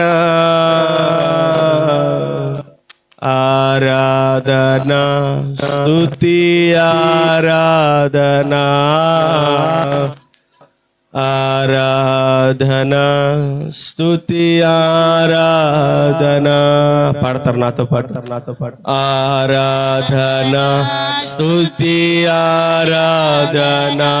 ఆరాధనా. ఆరాధనా. స్తుతి ఆరాధనా. ఆరాధనా. స్తుతి ఆరాధనా. పాడతారు నాతో పాడతారు నాతో పాడు ఆరాధనా. స్తుతి ఆరాధనా.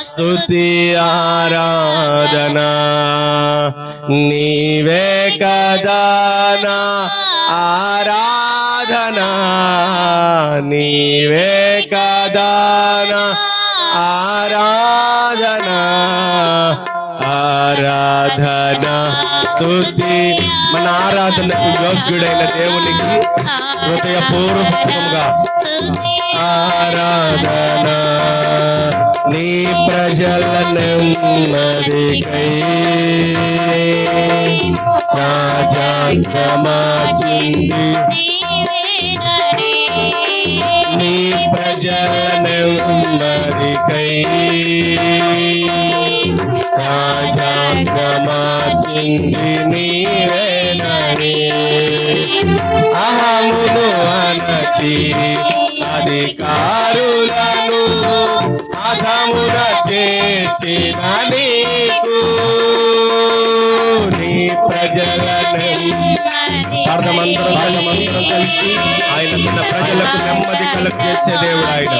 స్తుతి ఆరాధన. నీవే కదానా ఆరాధన. నీవే కదానా ఆరాధన. ఆరాధన. స్తుతి. మన ఆరాధనకు యోగ్యుడైన దేవునికి హృదయపూర్వకముగా స్తుతి. ఆరాధన. నీ ప్రజల నెమ్మదికై రాజాంగమాచింది నీ ప్రజల నెమ్మదికై రాజాంగమాచింది నీవేనని అహమును అనచి అధికారులను అధమున చేర్చిన నీకు. నీ ప్రజలను పాడదామందరం పాడదామందరం కలిసి ఆయన తన ప్రజలకు నెమ్మది కలుగు చేసే దేవుడు ఆయన.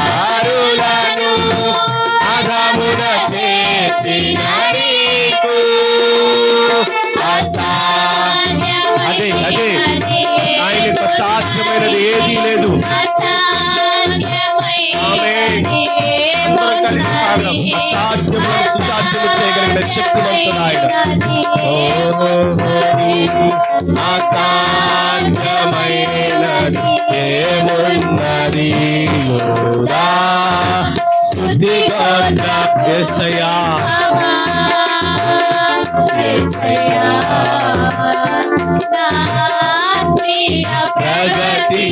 అధికారులను సుసాధ్యము చేయగలిగిన అసాధ్యమైనది ఏమున్నది ప్రగతి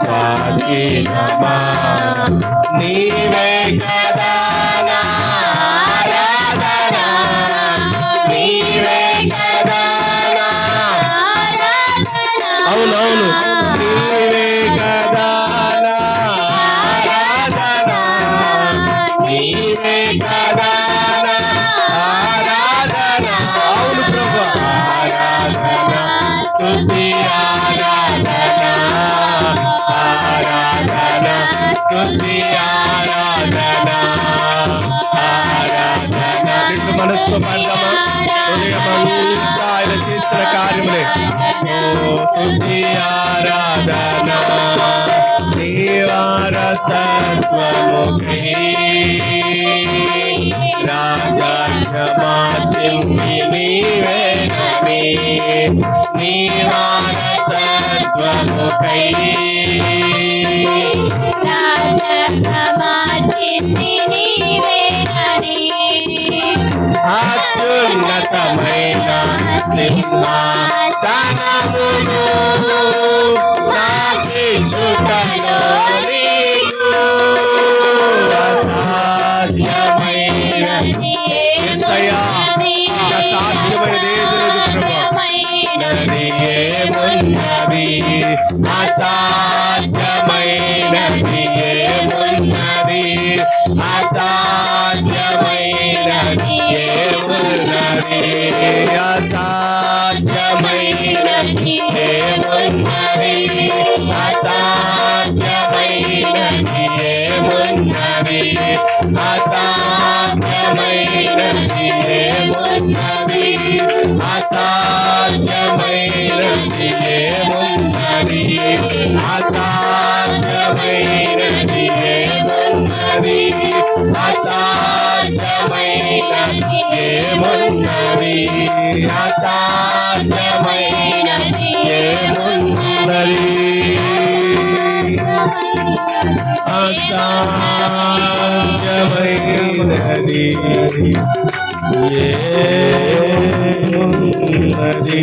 స్వాధీనమా నీవే కదా మనసుతో పాడదామా హృదయమంతా ఆయన చేసిన కార్యములే ఓ స్తుతి ఆరాధన దేవార సత్వముఖై రాజామా చింది నీవే నమే నీవార సత్వముఖై అసాధ్యమైనది ఏమున్నది అసాధ్యమైనది ఏమున్నది అసాధ్యమైనది ఏమున్నది అసాధ్యమైనది ఏమున్నది అసాధ్యమైనది ఏమున్నది అసాధ్యమైనది ఏమున్నది అసాధ్యమైనది ఏమున్నది అసాధ్యమైనది ఏమున్నది అసాధ్యమైనది ఏమున్నది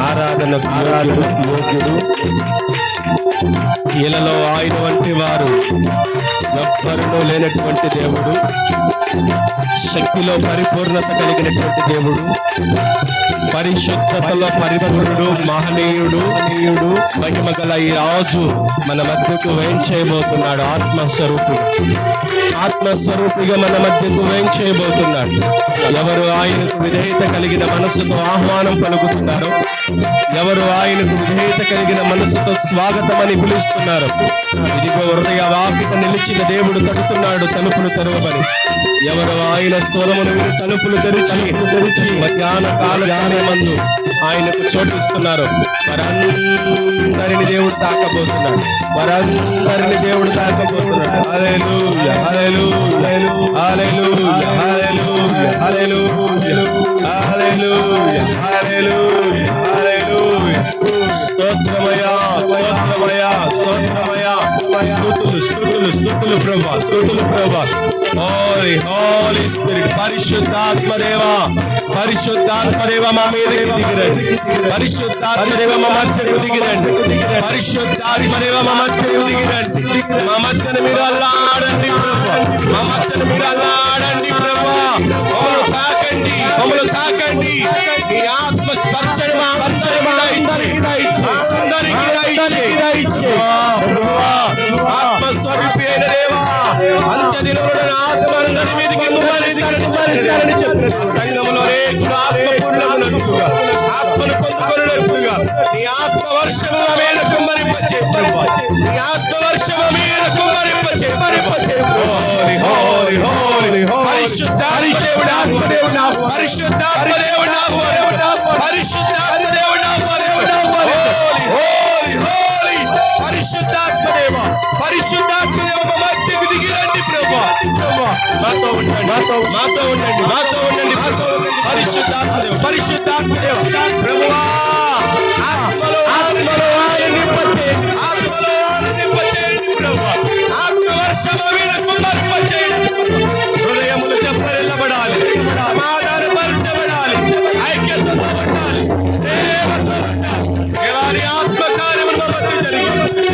ఆరాధనకు ఆరాధనకు యోగ్యుడు ఇలలో ఆయన వంటి వారు ఎవ్వరిలో లేనటువంటి దేవుడు శక్తిలో పరిపూర్ణత కలిగినటువంటి దేవుడు పరిశుద్ధతలో పరిపూర్ణుడు మహనీయుడు మహనీయుడు మహిమ గల ఈ రాజు మన మధ్యకు వేం చేయబోతున్నాడు ఆత్మస్వరూపుడు. ఆత్మస్వరూపిగా మన మధ్యకు వేం చేయబోతున్నాడు ఎవరు ఆయనకు విధేయత కలిగిన మనసుతో ఆహ్వానం పలుకుతున్నారు ఎవరు ఆయనకు విధేయత కలిగిన మనసుతో స్వాగతం అని పిలుస్తున్నారు. ఇదిగో హృదయ వాకిట నిలిచిన దేవుడు తడుతున్నాడు తలుపులు తెరవమని ఎవరు ఆయన స్వరమును తలుపులు తెరిచి తెరిచి మధ్యాహ్న కాల హృదయ మందు ఆయనకు చోటిస్తున్నారు వారందరిని దేవుడు తాకబోతున్నాడు. వారందరిని దేవుడు తాకబోతున్నాడు. అలెలు అలెలు అలెలు అలెలు అలెలు అలెలు అలెలు స్తుతులు స్తుతులు స్తుతులు ప్రభా స్తుతులు ప్రభా హోలీ హోలీ స్పిరిట్ పరిశుద్ధాత్మదేవా పరిశుద్ధాత్మదేవ మా మీదకి దిగిరండి పరిశుద్ధాత్మదేవ మా మధ్యకు దిగిరండి పరిశుద్ధాత్మదేవ మా మధ్యకు దిగిరండి మా మధ్యన మీరు అల్లాడండి ప్రభా మా మధ్యన మీరు అల్లాడండి ప్రభా మమ్మల్ని తాకండి మమ్మల్ని తాకండి మీ ఆత్మ స్పర్శను మా అందరికీ స్వీకరించాలని చెప్పినట్టు సంఘంలోనే ఆత్మపూర్ణమునట్లుగా ఆత్మను పొందుకున్నట్లుగా పరిశుద్ధ పరిశుద్ధ పరిశుద్ధ పరిశుద్ధాత్మ ప్రభువా. ఆత్మలో ఆత్మలో ఆత్మలో నింపచేయండి ప్రభువా. ఆత్మ వర్షము వీళ్ళకు పరిపచేయండి. హృదయములు చెప్పబడాలి సమాధానపరచబడాలి. ఐక్యతతో ఉండాలి. సేవతో ఉండాలి. ఆత్మకార్యములు జరిగింది